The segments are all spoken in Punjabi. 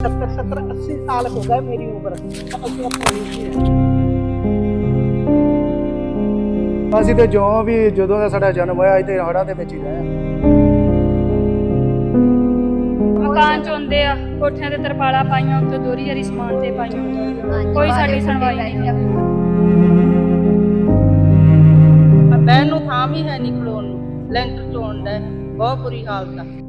70 70 80 ਸਾਲ ਹੋ ਗਏ ਮੇਰੀ ਉਮਰ। ਤਾਂ ਅਸੀਂ ਤੇ ਜੋ ਵੀ ਜਦੋਂ ਦਾ ਸਾਡਾ ਜਨਮ ਹੋਇਆ ਇੱਥੇ ਹੜਾਂ ਦੇ ਵਿੱਚ ਹੀ ਰਹੇ। ਮਕਾਨ ਚੋਂਦੇ ਆ ਕੋਠਿਆਂ ਤੇ ਤਰਪਾਲਾ ਪਾਈਆਂ ਉੱਤੇ ਦੋਰੀ ਹਰੀ ਸਮਾਨ ਤੇ ਪਾਈਆਂ। ਕੋਈ ਸਾਡੀ ਸੁਣਵਾਈ ਨਹੀਂ ਬਹਿਣ ਨੂੰ ਥਾਂ ਵੀ ਹੈ ਨਹੀਂ ਖਲੋਣ ਨੂੰ। ਲੈਂਟਰ ਚੋਣ ਦਾ ਬਹੁਤ ਬੁਰੀ ਹਾਲਤ ਆ।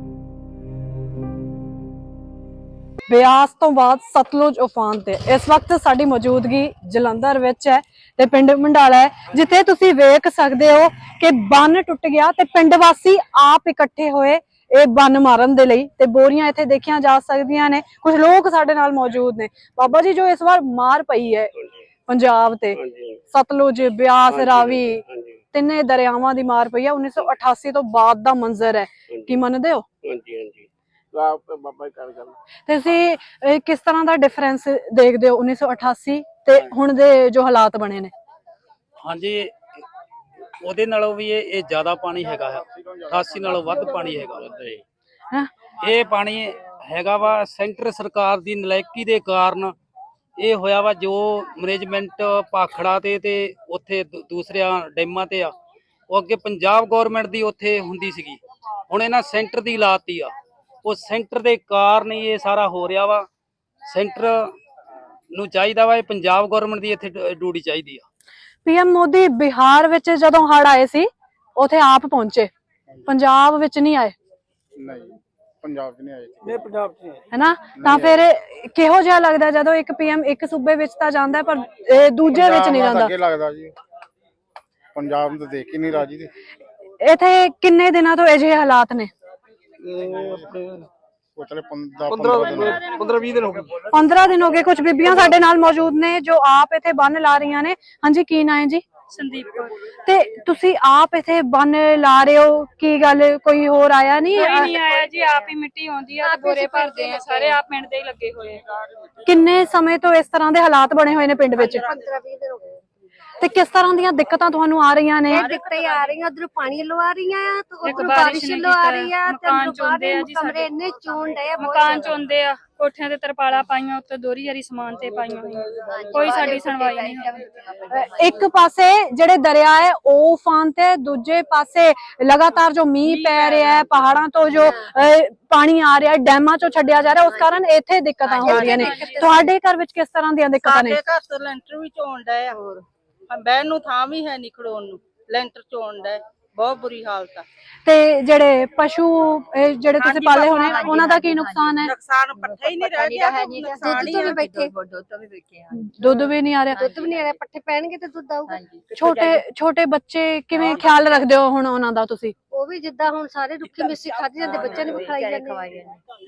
ਬਿਆਸ ਤੋਂ ਬਾਅਦ ਸਤਲੁਜ ਉਫਾਨ ਤੇ। ਇਸ ਵਕਤ ਸਾਡੀ ਮੌਜੂਦਗੀ ਜਲੰਧਰ ਵਿੱਚ ਹੈ ਤੇ ਪਿੰਡ ਮੰਡਾਲਾ ਹੈ ਜਿੱਥੇ ਤੁਸੀਂ ਵੇਖ ਸਕਦੇ ਹੋ ਕਿ ਬੰਨ ਟੁੱਟ ਗਿਆ ਤੇ ਪਿੰਡ ਵਾਸੀ ਆਪ ਇਕੱਠੇ ਹੋਏ ਇਹ ਬੰਨ ਮਾਰਨ ਦੇ ਲਈ ਤੇ ਬੋਰੀਆਂ ਇੱਥੇ ਦੇਖੀਆਂ ਜਾ ਸਕਦੀਆਂ ਨੇ। ਕੁਝ ਲੋਕ ਸਾਡੇ ਨਾਲ ਮੌਜੂਦ ਨੇ। ਬਾਬਾ ਜੀ ਜੋ ਇਸ ਵਾਰ ਮਾਰ ਪਈ ਹੈ ਪੰਜਾਬ ਤੇ ਸਤਲੁਜ ਬਿਆਸ ਰਾਵੀ ਤਿੰਨੇ ਦਰਿਆਵਾਂ ਦੀ ਮਾਰ ਪਈ ਹੈ। 1988 ਤੋਂ ਬਾਅਦ ਦਾ ਮੰਜ਼ਰ ਹੈ। ਕੀ ਮੰਨਦੇ ਹੋ? ਹਾਂਜੀ ਹਾਂਜੀ। ਆਪ ਬਾਬਾ ਜੀ ਕਰ ਗੱਲ। ਤੇ ਤੁਸੀਂ ਅਹ, ਕਿਸ ਤਰ੍ਹਾਂ ਦਾ ਡਿਫਰੈਂਸ ਦੇਖਦੇ ਹੋ 1988 ਤੇ ਹੁਣ ਦੇ ਜੋ ਹਾਲਾਤ ਬਣੇ ਨੇ? ਹਾਂਜੀ ਉਹਦੇ ਨਾਲੋਂ ਵੀ ਇਹ ਇਹ ਜ਼ਿਆਦਾ ਪਾਣੀ ਹੈਗਾ ਹੈ। 88 ਨਾਲੋਂ ਵੱਧ ਪਾਣੀ ਹੈਗਾ ਹੈਂ? ਇਹ ਪਾਣੀ ਹੈਗਾ ਵਾ ਸੈਂਟਰ ਸਰਕਾਰ ਦੀ ਨਲਾਇਕੀ ਦੇ ਕਾਰਨ ਇਹ ਹੋਇਆ ਵਾ ਜੋ ਮੈਨੇਜਮੈਂਟ ਪਾਖੜਾ ਤੇ ਤੇ ਉੱਥੇ ਦੂ- ਦੂਸਰਿਆਂ ਡੈਮਾਂ ਤੇ ਆ ਉਹ ਅੱਗੇ ਪੰਜਾਬ ਗਵਰਨਮੈਂਟ ਦੀ ਉੱਥੇ ਹੁੰਦੀ ਸੀਗੀ। ਹੁਣ ਇਹਨਾਂ ਸੈਂਟਰ ਦੀ ਲਾਤੀ ਆ। ਉਹ ਸੈਂਟਰ ਦੇ ਕਾਰਨ ਹੀ ਇਹ ਸਾਰਾ ਹੋ ਰਿਹਾ ਵਾ। ਸੈਂਟਰ ਨੂੰ ਚਾਹੀਦਾ ਵਾ ਇਹ ਪੰਜਾਬ ਗਵਰਨਮੈਂਟ ਦੀ ਇੱਥੇ ਡਿਊਟੀ ਚਾਹੀਦੀ ਆ। ਪੀਐਮ ਮੋਦੀ ਬਿਹਾਰ ਵਿੱਚ ਜਦੋਂ ਹੜ ਆਏ ਸੀ ਉਥੇ ਆਪ ਪਹੁੰਚੇ। ਪੰਜਾਬ ਵਿੱਚ ਨਹੀਂ ਆਏ। ਨਹੀਂ ਪੰਜਾਬ 'ਚ ਨਹੀਂ ਆਏ। ਇਹ ਪੰਜਾਬ ਚ ਹੈਨਾ? ਤਾਂ ਫਿਰ ਕਿਹੋ ਜਿਹਾ ਲੱਗਦਾ ਜਦੋਂ ਇੱਕ ਪੀਐਮ ਇੱਕ ਸੂਬੇ ਵਿੱਚ ਤਾਂ ਜਾਂਦਾ ਪਰ ਇਹ ਦੂਜੇ ਵਿੱਚ ਨਹੀਂ ਜਾਂਦਾ? ਅੱਗੇ ਲੱਗਦਾ ਜੀ। ਪੰਜਾਬ ਨੂੰ ਤਾਂ ਦੇਖ ਕੇ ਨਹੀਂ ਰਾਜੀ ਤੇ। ਇੱਥੇ ਕਿੰਨੇ ਦਿਨਾਂ ਤੋਂ ਅਜਿਹੇ ਹਾਲਾਤ ਨੇ? ਇਹ ਆਪਣੇ ਕੋਚਲੇ 15 15 ਦਿਨ 15 20 ਦਿਨ ਹੋ ਗਏ। 15 ਦਿਨ ਹੋ ਗਏ ਕੁਝ ਬੀਬੀਆਂ ਸਾਡੇ ਨਾਲ ਮੌਜੂਦ ਨੇ ਜੋ ਆਪ ਇੱਥੇ ਬੰਨ ਲਾ ਰਹੀਆਂ ਨੇ। ਹਾਂਜੀ ਕੀ ਨਾਂ ਹੈ ਜੀ? ਸੰਦੀਪ ਕੌਰ। ਤੇ ਤੁਸੀਂ ਆਪ ਇੱਥੇ ਬੰਨ ਲਾ ਰਹੇ ਹੋ? ਕੀ ਗੱਲ ਕੋਈ ਹੋਰ ਆਇਆ ਨਹੀਂ? ਕੋਈ ਨਹੀਂ ਆਇਆ ਜੀ ਆਪ ਹੀ ਮਿੱਟੀ ਆਉਂਦੀ ਆ ਤੇ ਬੋਰੇ ਭਰਦੇ ਆ ਸਾਰੇ ਆਪ ਪਿੰਡ ਦੇ ਹੀ ਲੱਗੇ ਹੋਏ ਆ। ਕਿੰਨੇ ਸਮੇਂ ਤੋਂ ਇਸ ਤਰ੍ਹਾਂ ਦੇ ਹਾਲਾਤ ਬਣੇ ਹੋਏ ਨੇ ਪਿੰਡ ਵਿੱਚ? 15 20 ਦਿਨ ਹੋ ਗਏ। ਤੇ ਕਿਸ ਤਰ੍ਹਾਂ ਦੀਆਂ ਦਿੱਕਤਾਂ ਤੁਹਾਨੂੰ ਆ ਰਹੀਆਂ ਨੇ? ਦਿੱਕਤਾਂ ਆ ਰਹੀਆਂ ਉਧਰ ਪਾਣੀ ਲਵਾ ਰਹੀਆਂ ਆ ਤੇ ਉਧਰ ਬਾਰਿਸ਼ ਕੀਤਾ, ਰਹੀ ਆ ਤੇ ਮਕਾਨ ਚੋਂਦੇ ਆ ਜੀ ਕਮਰੇ। ਇੰਨੇ ਚੋਣ ਡਏ ਆ ਮਕਾਨ। ਚੋਂਦੇ ਆ ਕੋਠਿਆਂ ਤੇ ਤਰਪਾਲਾ ਪਾਈਆਂ ਉੱਤੇ ਦੋਰੀ ਹਰੀ ਸਮਾਨ ਤੇ ਪਾਈਆਂ ਹੋਈਆਂ। ਕੋਈ ਸਾਡੀ ਸੁਣਵਾਈ ਨਹੀਂ ਇੱਕ ਪਾਸੇ ਜਿਹੜੇ ਦਰਿਆ ਹੈ ਉਹ ਉਫਾਨ ਤੇ ਦੂਜੇ ਪਾਸੇ ਲਗਾਤਾਰ ਜੋ ਮੀਂਹ ਪੈ ਰਿਹਾ ਹੈ ਪਹਾੜਾਂ ਤੋਂ ਜੋ ਪਾਣੀ ਆ ਰਿਹਾ ਹੈ ਡੈਮਾਂ ਚੋਂ ਛੱਡਿਆ ਜਾ ਰਿਹਾ ਉਸ ਕਾਰਨ ਇੱਥੇ ਦਿੱਕਤਾਂ ਹੋ ਰਹੀਆਂ ਨੇ। ਤੁਹਾਡੇ ਘਰ ਵਿੱਚ ਕਿਸ ਤਰ੍ਹਾਂ ਦੀਆਂ ਦਿੱਕਤਾਂ ਨੇ? ਸਾਡੇ ਘਰ ਤੋਂ ਲੈਂਟਰ ਵੀ ਚੋਣ ਦਾ ਆ ਹੋਰ। ਬਹਿਣ ਨੂੰ ਥਾਂ ਵੀ ਹੈ ਨਹੀਂ ਖਲੋਣ ਨੂੰ ਲੈਂਟਰ ਚੋਣ ਦਾ ਬਹੁਤ ਬੁਰੀ ਹਾਲਤ ਆ। ਤੇ ਜਿਹੜੇ ਪਸ਼ੂ ਇਹ ਜਿਹੜੇ ਤੁਸੀਂ ਪਾਲੇ ਹੋਣੇ ਉਹਨਾਂ ਦਾ ਕੀ ਨੁਕਸਾਨ ਹੈ? ਨੁਕਸਾਨ ਪੱਠੇ ਹੀ ਨਹੀਂ ਰਹਿ ਗਿਆ ਦੁੱਧ ਤੋਂ ਵੀ। ਬੈਠੇ ਦੁੱਧ ਵੀ ਨਹੀਂ ਆ ਰਿਹਾ। ਦੁੱਧ ਵੀ ਨਹੀਂ ਆ ਰਿਹਾ ਪੱਠੇ ਪੈਣਗੇ ਤੇ ਦੁੱਧ ਆਊਗਾ। ਛੋਟੇ ਛੋਟੇ ਬੱਚੇ ਕਿਵੇਂ ਖਿਆਲ ਰੱਖਦੇ ਹੋ ਹੁਣ ਉਹਨਾਂ ਦਾ ਤੁਸੀਂ? ਉਹ ਵੀ ਜਿੱਦਾਂ ਹੁਣ ਸਾਰੇ ਰੁੱਖੀ ਮਿੱਸੀ ਖਾਧੀ ਜਾਂਦੇ ਬੱਚਿਆਂ ਨੂੰ ਵੀ ਖਵਾਈ ਜਾਂਦੇ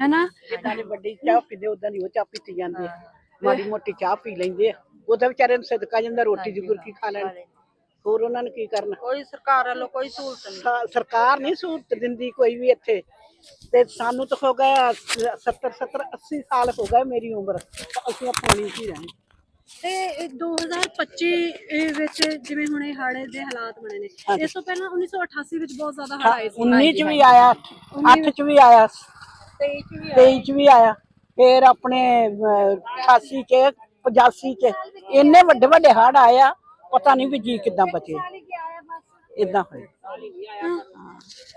ਹੈਨਾ? ਜਿੱਦਾਂ ਦੀ ਵੱਡੀ ਚਾਹ ਪੀਂਦੇ ਉਦਾਂ ਦੀ ਉਹ ਚਾਹ ਪੀਤੀ ਜਾਂਦੀ ਮਾੜੀ ਮੋਟੀ ਚਾਹ ਪੀ ਲੈਂਦੇ ਆ। ਉਹਦਾ ਵਿਚਾਰੇ ਨੂੰ ਸਦਕਾ ਜਾਂਦਾ ਰੋਟੀ ਦੀ ਗੁਰਕੀ ਖਾ ਲੈਣ। ਹੋਰ ਉਹਨਾਂ ਨੇ ਕੀ ਕਰਨਾ? ਕੋਈ ਸਰਕਾਰ ਵੱਲੋਂ ਕੋਈ ਸਹੂਲਤ ਨਹੀਂ। ਸਰਕਾਰ ਨਹੀਂ ਸਹੂਲਤ ਦਿੰਦੀ ਕੋਈ ਵੀ ਇੱਥੇ। ਤੇ ਸਾਨੂੰ ਤਾਂ ਹੋ ਗਿਆ 70 70 80 ਸਾਲ ਹੋ ਗਏ ਮੇਰੀ ਉਮਰ। ਤਾਂ ਅਸੀਂ ਆਪਣੀ ਸੀ ਰਹੇ ਤੇ ਇਹ 2025 ਵਿੱਚ ਜਿਵੇਂ ਹੁਣ ਇਹ ਹੜ੍ਹ ਦੇ ਹਾਲਾਤ ਬਣੇ ਨੇ ਇਸ ਤੋਂ ਪਹਿਲਾਂ 1988 ਵਿੱਚ ਬਹੁਤ ਜ਼ਿਆਦਾ ਹੜ੍ਹ ਆਏ ਸੀ। 19 ਚ ਵੀ ਆਇਆ 8 ਚ ਵੀ ਆਇਆ। 23 ਚ ਵੀ ਆਇਆ। ਫਿਰ ਆਪਣੇ ਅਹ, 88 ਚ 85 ਚ। ਇੰਨੇ ਵੱਡੇ ਵੱਡੇ ਹੜ ਆਇਆ ਪਤਾ ਨਹੀਂ ਵੀ ਜੀ ਕਿਦਾਂ ਬਚੇ। ਇਦਾਂ ਹੋਇਆ।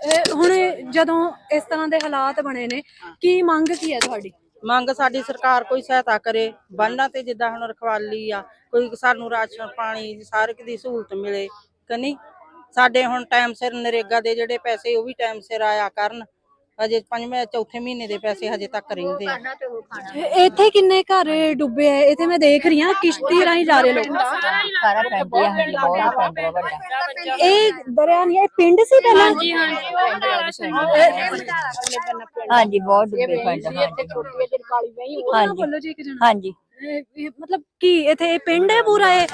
ਇਹ ਹੁਣ ਜਦੋਂ ਇਸ ਤਰ੍ਹਾਂ ਦੇ ਹਾਲਾਤ ਬਣੇ ਨੇ ਕੀ ਮੰਗ ਕੀ ਹੈ ਤੁਹਾਡੀ? ਮੰਗ ਸਾਡੀ ਸਰਕਾਰ ਕੋਈ ਸਹਾਇਤਾ ਕਰੇ। ਬੰਨਾਂ ਤੇ ਜਿੱਦਾਂ ਹੁਣ ਰਖਵਾਲੀ ਆ ਕੋਈ ਸਾਨੂੰ ਰਾਸ਼ਨ ਪਾਣੀ ਸਾਰਕ ਦੀ ਸਹੂਲਤ ਮਿਲੇ। ਕਿ ਨਹੀਂ? ਸਾਡੇ ਹੁਣ ਟਾਈਮ ਸਿਰ ਨਰੇਗਾ ਦੇ ਜਿਹੜੇ ਪੈਸੇ ਉਹ ਵੀ ਟਾਈਮ ਸਿਰ ਆਇਆ ਕਰਨ। ਹਜੇ ਪੰਜਵੇਂ ਚੌਥੇ ਮਹੀਨੇ ਦੇ ਪੈਸੇ ਹਜੇ ਤੱਕ ਰਹਿੰਦੇ ਆ। ਇੱਥੇ ਕਿੰਨੇ ਘਰ ਡੁੱਬੇ ਆ? ਇੱਥੇ ਮੈਂ ਦੇਖ ਰਹੀ ਹਾਂ ਕਿਸ਼ਤੀ ਰਾਹੀਂ ਜਾ ਰਹੇ ਲੋਕ। ਸਾਰਾ ਹੀ ਆ ਹਾਂਜੀ ਬਹੁਤ ਵੱਡਾ ਇਹ ਦਰਿਆ ਨਹੀਂ ਇਹ ਪਿੰਡ ਸੀ ਪਹਿਲਾਂ? ਹਾਂਜੀ ਹਾਂਜੀ। ਹਾਂਜੀ ਬਹੁਤ ਡੁੱਬੇ ਪਿੰਡ ਹਾਂਜੀ ਹਾਂਜੀ ਬੋਲੋ ਜੀ ਇੱਕ ਜਣਾ। ਹਾਂਜੀ। ਇਹ- ਇਹ ਮਤਲਬ ਕੀ ਇੱਥੇ ਇਹ ਪਿੰਡ ਹੈ ਪੂਰਾ ਇਹ?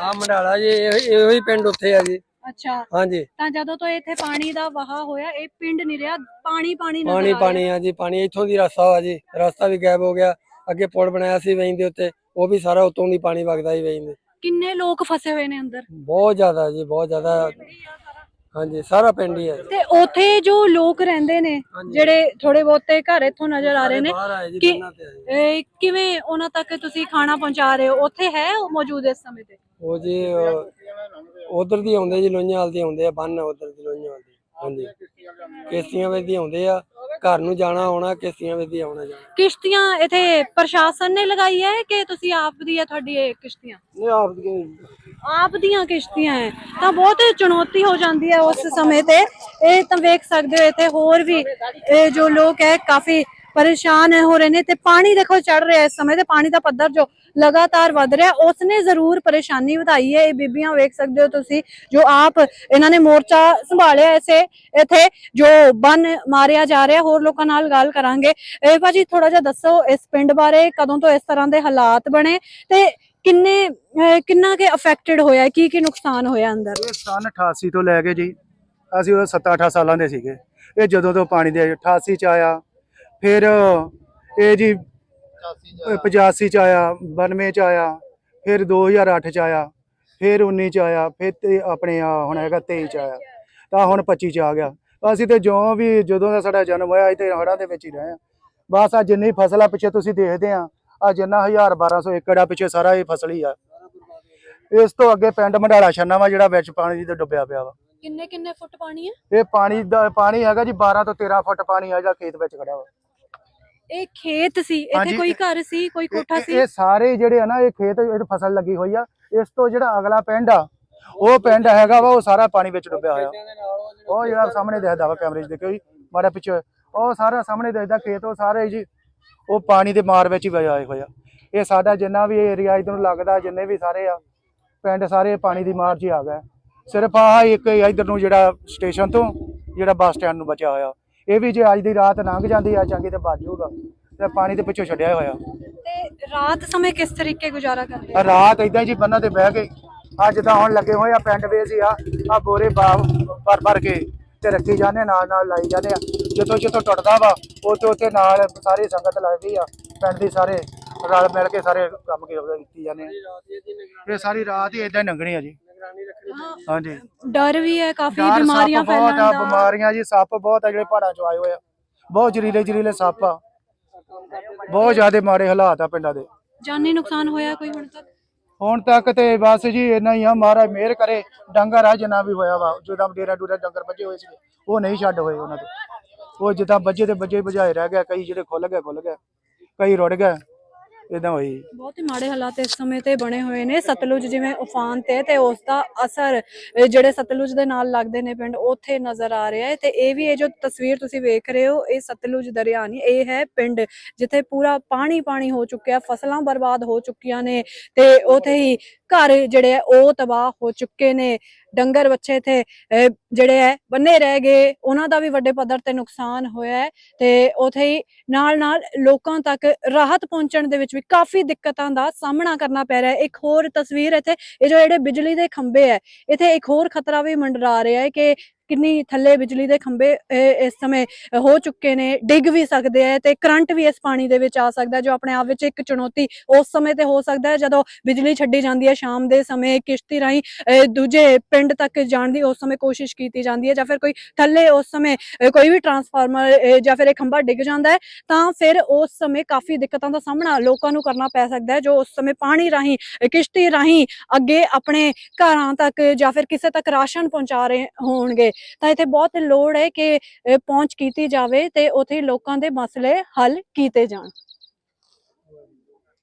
ਆ ਮੰਡਾਲਾ ਜੀ ਇਹੋ ਹੀ ਪਿੰਡ ਉੱਥੇ ਆ ਜੀ। ਅੱਛਾ। ਹਾਂਜੀ। ਤਾਂ ਜਦੋਂ ਤੋਂ ਇੱਥੇ ਪਾਣੀ ਦਾ ਵਹਾ ਹੋਇਆ ਇਹ ਪਿੰਡ ਨਹੀਂ ਰਿਹਾ ਪਾਣੀ ਪਾਣੀ ਨਜ਼ਰ ਪਾਣੀ ਆ ਰਿਹਾ। ਪਾਣੀ ਆ ਜੀ ਪਾਣੀ। ਇੱਥੋਂ ਦੀ ਰਸਤਾ ਵਾ ਜੀ। ਰਸਤਾ ਵੀ ਗਾਇਬ ਹੋ ਗਿਆ। ਅੱਗੇ ਪੁਲ ਬਣਾਇਆ ਸੀ ਵੇਈਂ ਦੇ ਉੱਤੇ। ਉਹ ਵੀ ਸਾਰਾ ਉਤੋਂ ਦੀ ਪਾਣੀ ਵਗਦਾ ਹੀ ਵੇਈਂ ਦੇ। ਕਿੰਨੇ ਲੋਕ ਫਸੇ ਹੋਏ ਨੇ ਅੰਦਰ? ਬਹੁਤ ਜ਼ਿਆਦਾ ਜੀ ਬਹੁਤ ਜ਼ਿਆਦਾ। ਹਾਂਜੀ ਸਾਰਾ ਪਿੰਡ ਹੀ ਹੈ ਜੀ। ਤੇ ਉਥੇ ਜੋ ਲੋਕ ਰਹਿੰਦੇ ਨੇ ਜਿਹੜੇ ਥੋੜੇ ਬਹੁਤੇ ਘਰ ਇੱਥੋਂ ਨਜ਼ਰ ਆ ਰਹੇ ਨੇ ਬਾਹਰ ਆਏ ਜੀ ਕਿ- ਬੰਨਾਂ ਤੇ ਆਏ ਇਹ ਕਿਵੇਂ ਉਹਨਾਂ ਤੱਕ ਤੁਸੀਂ ਖਾਣਾ ਪਹੁੰਚਾ ਰਹੇ ਹੋ? ਉੱਥੇ ਹੈ ਉਹ ਮੌਜੂਦ ਇਸ ਸਮੇਂ ਤੇ? ਉਹ ਜੀ ਉਧਰ ਦੀ ਆਉਂਦੇ ਜੀ ਲੋਈਆਂ ਵਾਲ ਦੀ ਆਉਂਦੇ ਆ ਬੰਨ ਉਧਰ ਦੀ ਲੋਈਆਂ ਵਾਲ ਦੀ। ਹਾਂਜੀ। ਕਿਸ਼ਤੀਆਂ ਵਿੱਚ ਦੀ ਆਉਂਦੇ ਆ ਘਰ ਨੂੰ ਜਾਣਾ ਆਉਣਾ ਕਿਸ਼ਤੀਆਂ ਵਿੱਚ ਦੀ ਆਉਣਾ ਜਾਣਾ। ਕਿਸ਼ਤੀਆਂ ਇਥੇ ਪ੍ਰਸ਼ਾਸਨ ਨੇ ਲਗਾਈ ਹੈ ਕਿ ਤੁਸੀਂ ਆਪ ਦੀ ਹੈ ਤੁਹਾਡੀ ਇਹ ਕਿਸ਼ਤੀਆਂ? ਨਹੀਂ ਆਪ ਦੀ ਆਪ ਦੀਆਂ ਕਿਸ਼ਤੀਆਂ ਹੈ। ਤਾਂ ਬਹੁਤ ਚੁਣੌਤੀ ਹੋ ਜਾਂਦੀ ਹੈ ਉਸ ਸਮੇਂ ਤੇ। ਇਹ ਤਾਂ ਵੇਖ ਸਕਦੇ ਹੋ ਇੱਥੇ ਹੋਰ ਵੀ ਇਹ ਜੋ ਲੋਕ ਹੈ ਕਾਫੀ ਪਰੇਸ਼ਾਨ ਹੋ ਰਹੇ ਨੇ ਤੇ ਪਾਣੀ ਦੇਖੋ ਚੜ ਰਿਹਾ ਇਸ ਸਮੇਂ ਤੇ ਪਾਣੀ ਦਾ ਪੱਧਰ ਜੋ ਲਗਾਤਾਰ ਵੱਧ ਰਿਹਾ, ਉਸਨੇ ਜ਼ਰੂਰ ਪਰੇਸ਼ਾਨੀ ਵਧਾਈ ਹੈ। ਇਹ ਬੀਬੀਆਂ ਵੇਖ ਸਕਦੇ ਹੋ ਤੁਸੀਂ, ਜੋ ਆਪ ਇਹਨਾਂ ਨੇ ਮੋਰਚਾ ਸੰਭਾਲਿਆ ਇਸੇ, ਇੱਥੇ ਜੋ ਬੰਨ ਮਾਰਿਆ ਜਾ ਰਿਹਾ, ਹੋਰ ਲੋਕਾਂ ਨਾਲ ਗੱਲ ਕਰਾਂਗੇ। ਇਹ ਭਾਜੀ ਥੋੜਾ ਜਿਹਾ ਦੱਸੋ ਇਸ ਪਿੰਡ ਬਾਰੇ, ਕਦੋਂ ਤੋਂ ਇਸ ਤਰ੍ਹਾਂ ਦੇ ਹਾਲਾਤ ਬਣੇ ਤੇ ਕਿੰਨੇ, ਅਹ, ਕਿੰਨਾ ਕੇ ਅਫੈਕਟਡ ਹੋਇਆ, ਕੀ ਕੀ ਨੁਕਸਾਨ ਹੋਇਆ ਅੰਦਰ? ਇਹ ਸਨ 88 ਤੋਂ ਲੈ ਕੇ ਜੀ, ਅਸੀਂ ਉਹ 7-8 ਸਾਲਾਂ ਦੇ ਸੀਗੇ। ਇਹ ਜਦੋਂ ਤੋਂ ਪਾਣੀ ਦੇ 88 ਚ ਆਇਆ ਫਿਰ ਇਹ ਜੀ 85 ਚ ਆਇਆ। 92 ਚ ਆਇਆ ਫਿਰ 2008 ਚ ਆਇਆ ਫਿਰ 19 ਚ ਆਇਆ ਫਿਰ ਤੇ ਆਪਣੇ ਆ ਹੁਣ ਹੈਗਾ 23 ਚ ਆਇਆ। ਤਾਂ ਹੁਣ 25 ਚ ਆ ਗਿਆ। ਅਸੀਂ ਤੇ ਜੋ ਵੀ ਜਦੋਂ ਦਾ ਸਾਡਾ ਜਨਮ ਹੋਇਆ ਅਸੀਂ ਤੇ ਹੜ੍ਹਾਂ ਦੇ ਵਿੱਚ ਹੀ ਰਹੇ ਆ ਬਸ ਆ ਜਿੰਨੀ ਫਸਲ ਆ ਪਿੱਛੇ ਤੁਸੀਂ ਦੇਖਦੇ ਆ ਆ ਜਿੰਨਾ 1000 1200 ਏਕੜ ਆ ਪਿੱਛੇ ਸਾਰਾ ਇਹ ਫਸਲ ਹੀ ਆ। ਇਸ ਤੋਂ ਅੱਗੇ ਪਿੰਡ ਮੰਡਾਲਾ ਛੰਨਾ ਵਾ ਜਿਹੜਾ ਵਿੱਚ ਪਾਣੀ ਦੇ ਡੁੱਬਿਆ ਪਿਆ ਵਾ। ਕਿੰਨੇ ਕਿੰਨੇ ਫੁੱਟ ਪਾਣੀ ਹੈ ਇਹ ਪਾਣੀ ਦਾ ਪਾਣੀ ਹੈਗਾ ਜੀ 12 ਤੋਂ 13 ਫੁੱਟ ਪਾਣੀ ਆ ਜਿਹੜਾ ਖੇਤ ਵਿੱਚ ਖੜਾ ਵਾ। ਇਹ ਖੇਤ ਸੀ ਇੱਥੇ ਹਾਂਜੀ, ਕੋਈ ਘਰ ਸੀ ਕੋਈ ਕੋਠਾ ਇਹ- ਸੀ? ਇਹ ਸਾਰੇ ਜਿਹੜੇ ਆ ਨਾ ਇਹ ਖੇਤ ਇਹ ਫਸਲ ਲੱਗੀ ਹੋਈ ਆ ਇਸ ਤੋਂ ਜਿਹੜਾ ਅਗਲਾ ਪਿੰਡ ਆ ਉਹ ਪਿੰਡ ਹੈਗਾ ਵਾ ਉਹ ਸਾਰਾ ਪਾਣੀ ਵਿੱਚ ਡੁੱਬਿਆ ਹੋਇਆ। ਉਹ ਜਿਹੜਾ ਸਾਹਮਣੇ ਦੇਖਦਾ ਵਾ ਕੈਮਰੇ 'ਚ ਦੇਖਿਓ ਜੀ ਮਾੜਾ ਪਿੱਛੇ ਉਹ ਸਾਰਾ ਸਾਹਮਣੇ ਦੇਖਦਾ ਖੇਤ ਉਹ ਸਾਰੇ ਜੀ ਉਹ ਪਾਣੀ ਦੇ ਮਾਰ ਵਿੱਚ ਹੀ ਵਜਾਏ ਹੋਇਆ ਇਹ ਸਾਡਾ ਜਿੰਨਾ ਵੀ ਏਰੀਆ ਇਧਰ ਨੂੰ ਲੱਗਦਾ ਜਿੰਨੇ ਵੀ ਸਾਰੇ ਆ ਪਿੰਡ ਸਾਰੇ ਪਾਣੀ ਦੀ ਮਾਰ 'ਚ ਹੀ ਆ ਗਏ। ਸਿਰਫ ਆਹ ਇੱਕ ਇਧਰ ਨੂੰ ਜਿਹੜਾ ਸਟੇਸ਼ਨ ਤੋਂ ਜਿਹੜਾ ਬੱਸ ਸਟੈਂਡ ਨੂੰ ਬਚਿਆ ਹੋਇਆ। ਇਹ ਵੀ ਜੇ ਅੱਜ ਦੀ ਰਾਤ ਲੰਘ ਜਾਂਦੀ ਆ ਚੰਗੀ ਤੇ ਬਚ ਜਾਊਗਾ। ਤੇ ਪਾਣੀ ਦੇ ਪਿੱਛੋਂ ਛੱਡਿਆ ਹੋਇਆ। ਤੇ ਰਾਤ ਸਮੇਂ ਕਿਸ ਤਰੀਕੇ ਗੁਜ਼ਾਰਾ ਕਰਦੇ ਹੋ? ਰਾਤ ਇਦਾਂ ਜੀ ਬੰਨਾਂ ਤੇ ਬਹਿ ਕੇ ਅੱਜ ਤਾਂ ਹੁਣ ਲੱਗੇ ਹੋਏ ਆ ਪਿੰਡ ਵੇਸ ਹੀ ਆ ਆ ਬੋਰੇ ਬਾਬ ਭਰ ਭਰ ਕੇ ਤੇ ਰੱਖੀ ਜਾਂਦੇ ਨਾਲ ਨਾਲ ਲਾਈ ਜਾਂਦੇ ਆ। ਜਦੋਂ ਜਦੋਂ ਟੁੱਟਦਾ ਵਾ ਉੱਥੇ ਉੱਥੇ ਨਾਲ ਸਾਰੀ ਸੰਗਤ ਲੱਗਦੀ ਆ ਪਿੰਡ ਦੀ ਸਾਰੇ ਰਲ ਮਿਲ ਕੇ ਸਾਰੇ ਕੰਮ ਕੀ- ਕੀਤੀ ਜਾਂਦੇ ਆ। ਇਹ ਸਾਰੀ ਰਾਤ ਹੀ ਇਦਾਂ ਲੰਘਣੀ ਆ ਜੀ। ਹਾਂਜੀ। ਡਰ ਵੀ ਹੈ ਕਾਫੀ ਡਰ ਬਿਮਾਰੀਆਂ ਸੱਪ ਬਹੁਤ ਫੈਲਣ ਆ ਦਾ। ਬਿਮਾਰੀਆਂ ਜੀ ਸੱਪ ਬਹੁਤ ਆ ਜਿਹੜੇ ਪਹਾੜਾਂ ਚੋਂ ਆਏ ਹੋਏ ਆ। ਬਹੁਤ ਜ਼ਰੀਲੇ ਜ਼ਰੀਲੇ ਸੱਪ ਆ। ਬਹੁਤ ਜ਼ਿਆਦਾ ਮਾੜੇ ਹਾਲਾਤ ਆ ਪਿੰਡਾਂ ਦੇ। ਜਾਨੀ ਨੁਕਸਾਨ ਹੋਇਆ ਕੋਈ ਹੁਣ ਤੱਕ? ਹੁਣ ਤੱਕ ਤੇ ਬਸ ਜੀ ਇੰਨਾ ਹੀ ਆ ਮਹਾਰਾਜ ਮਿਹਰ ਕਰੇ। ਡੰਗਰ ਆ ਜਿੰਨਾ ਵੀ ਹੋਇਆ ਵਾ ਜਦੋਂ ਡੇਰਾ ਡੂਰਾ ਡੰਗਰ ਵੱਜੇ ਹੋਏ ਸੀ ਉਹ ਨਹੀਂ ਛੱਡ ਹੋਏ ਉਹਨਾਂ ਤੋਂ ਉਹ ਜਿੱਦਾਂ ਵੱਜੇ ਤੇ ਵੱਜੇ ਬੁਝਾਏ ਰਹਿ ਗਿਆ ਕਈ ਜਿਹੜੇ ਖੁੱਲ ਗਏ ਖੁੱਲ ਗਏ ਕਈ ਰੁੜ ਗਏ। ਇਦਾਂ ਹੋਈ। ਬਹੁਤ ਹੀ ਮਾੜੇ ਹਾਲਾਤ ਇਸ ਸਮੇਂ ਤੇ ਬਣੇ ਹੋਏ ਨੇ। ਸਤਲੁਜ ਜਿਵੇਂ ਉਫਾਨ ਤੇ ਤੇ ਉਸ ਦਾ ਅਸਰ ਜਿਹੜੇ ਸਤਲੁਜ ਦੇ ਨਾਲ ਲੱਗਦੇ ਨੇ ਪਿੰਡ, ਉੱਥੇ ਨਜ਼ਰ ਆ ਰਿਹਾ ਹੈ। ਤੇ ਇਹ ਵੀ ਇਹ ਜੋ ਤਸਵੀਰ ਤੁਸੀਂ ਵੇਖ ਰਹੇ ਹੋ, ਇਹ ਸਤਲੁਜ ਦਰਿਆ ਨਹੀਂ, ਇਹ ਹੈ ਪਿੰਡ, ਜਿੱਥੇ ਪੂਰਾ ਪਾਣੀ ਪਾਣੀ ਹੋ ਚੁੱਕਿਆ, ਫਸਲਾਂ ਬਰਬਾਦ ਹੋ ਚੁੱਕੀਆਂ ਨੇ ਤੇ ਉਥੇ ਹੀ ਘਰ ਜਿਹੜੇ ਆ, ਉਹ ਤਬਾਹ ਹੋ ਚੁੱਕੇ ਨੇ। ਡੰਗਰ ਬੱਚੇ ਇੱਥੇ ਜਿਹੜੇ ਹੈ ਬੰਨੇ ਰਹਿ ਗਏ। ਉਹਨਾਂ ਦਾ ਵੀ ਵੱਡੇ ਪੱਧਰ ਤੇ ਨੁਕਸਾਨ ਹੋਇਆ ਹੈ ਤੇ ਉਥੇ ਹੀ ਨਾਲ ਨਾਲ ਲੋਕਾਂ ਤੱਕ ਰਾਹਤ ਪਹੁੰਚਣ ਦੇ ਵਿੱਚ ਵੀ ਕਾਫੀ ਦਿੱਕਤਾਂ ਦਾ ਸਾਹਮਣਾ ਕਰਨਾ ਪੈ ਰਿਹਾ ਹੈ। ਇੱਕ ਹੋਰ ਤਸਵੀਰ ਇੱਥੇ, ਇਹ ਜੋ ਜਿਹੜੇ ਬਿਜਲੀ ਦੇ ਖੰਭੇ ਹੈ, ਇੱਥੇ ਇੱਕ ਹੋਰ ਖਤਰਾ ਵੀ ਮੰਡਰਾ ਰਿਹਾ ਹੈ ਕਿ ਕਿੰਨੀ ਥੱਲੇ ਬਿਜਲੀ ਦੇ ਖੰਭੇ ਇਸ ਸਮੇਂ ਹੋ ਚੁੱਕੇ ਨੇ, ਡਿੱਗ ਵੀ ਸਕਦੇ ਹੈ ਤੇ ਕਰੰਟ ਵੀ ਇਸ ਪਾਣੀ ਦੇ ਵਿੱਚ ਆ ਸਕਦਾ ਜੋ ਆਪਣੇ ਆਪ ਵਿੱਚ ਇੱਕ ਚੁਣੌਤੀ ਉਸ ਸਮੇਂ ਤੇ ਹੋ ਸਕਦਾ ਹੈ ਜਦੋਂ ਬਿਜਲੀ ਛੱਡੀ ਜਾਂਦੀ ਹੈ ਸ਼ਾਮ ਦੇ ਸਮੇਂ ਕਿਸ਼ਤੀ ਰਾਹੀਂ ਦੂਜੇ ਪਿੰਡ ਤੱਕ ਜਾਣ ਦੀ ਉਸ ਸਮੇਂ ਕੋਸ਼ਿਸ਼ ਕੀਤੀ ਜਾਂਦੀ ਹੈ ਜਾਂ ਫਿਰ ਕੋਈ ਥੱਲੇ ਉਸ ਸਮੇਂ ਕੋਈ ਵੀ ਟਰਾਂਸਫਾਰਮਰ ਜਾਂ ਫਿਰ ਇਹ ਖੰਭਾ ਡਿੱਗ ਜਾਂਦਾ ਹੈ ਤਾਂ ਫਿਰ ਉਸ ਸਮੇਂ ਕਾਫੀ ਦਿੱਕਤਾਂ ਦਾ ਸਾਹਮਣਾ ਲੋਕਾਂ ਨੂੰ ਕਰਨਾ ਪੈ ਸਕਦਾ ਹੈ ਜੋ ਉਸ ਸਮੇਂ ਪਾਣੀ ਰਾਹੀਂ ਕਿਸ਼ਤੀ ਰਾਹੀਂ ਅੱਗੇ ਆਪਣੇ ਘਰਾਂ ਤੱਕ ਜਾਂ ਫਿਰ ਕਿਸੇ ਤੱਕ ਰਾਸ਼ਨ ਪਹੁੰਚਾ ਰਹੇ ਹੋਣਗੇ। ਤਾਂ ਇੱਥੇ ਬਹੁਤ ਲੋੜ ਹੈ ਕਿ ਪਹੁੰਚ ਕੀਤੀ ਜਾਵੇ ਤੇ ਉੱਥੇ ਲੋਕਾਂ ਦੇ ਮਸਲੇ ਹੱਲ ਕੀਤੇ ਜਾਣ।